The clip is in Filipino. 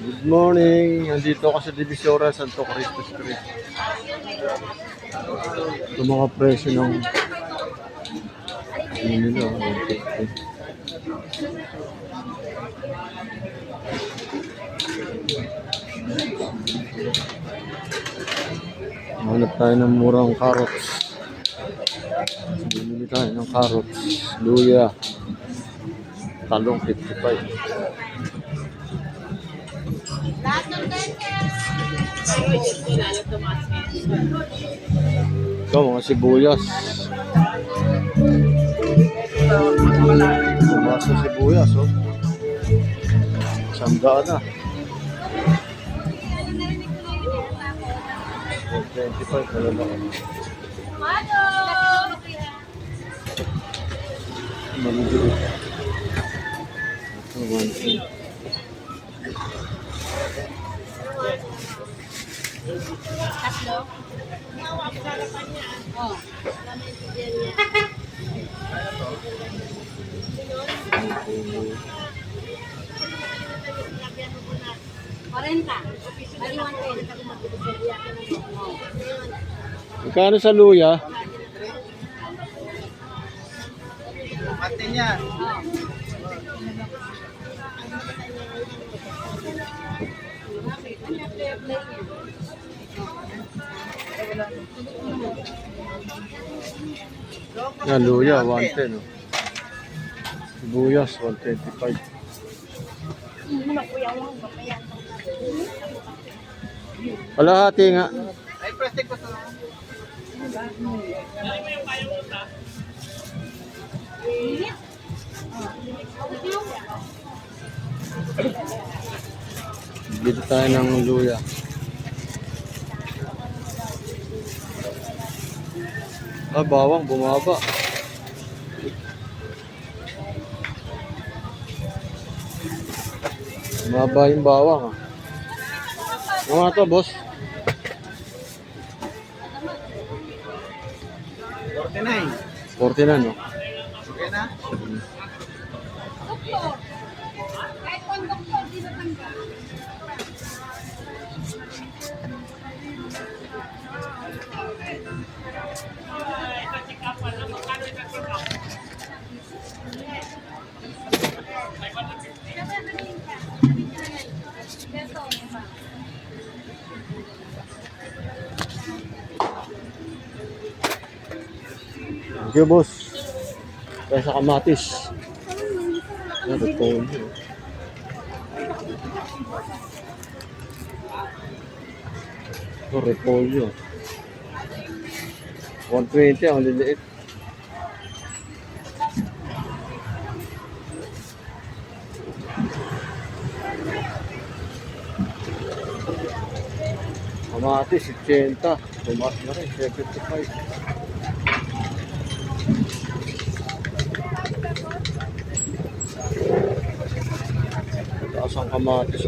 Good morning. Nandito ako sa Divisora, Santo Cristo Street. Ito mga presyo ng ano nila, 150. Hanap tayo ng murang carrots. Bumili tayo ng carrots, luya, talong 55. Ito, mga sibuyas. Tumaas na sibuyas, oh. Sandaan na. 25 na lang. Maliliit. Ito, one thing. Tatlo? Oh. Quarenta. Bali, one ten. Oh. Magkano sa luya? Ate niya. Yan, luya, 110. Oh. Sibuyas, 125. Kalahati nga. Ay, plastic ko sa Dito tayo ng luya. Ah, bawang, bumaba. Bumaba yung bawang ah. Ano nga to, boss? 49. 40 na, no? Okay na? Kahit Thank you, boss. Kaya sa kamatis. Ano po yun? Ito, repolyo. 120 ang liliit. Kamatis, 80. Tumas na rin, 75. Taas ang kamatis.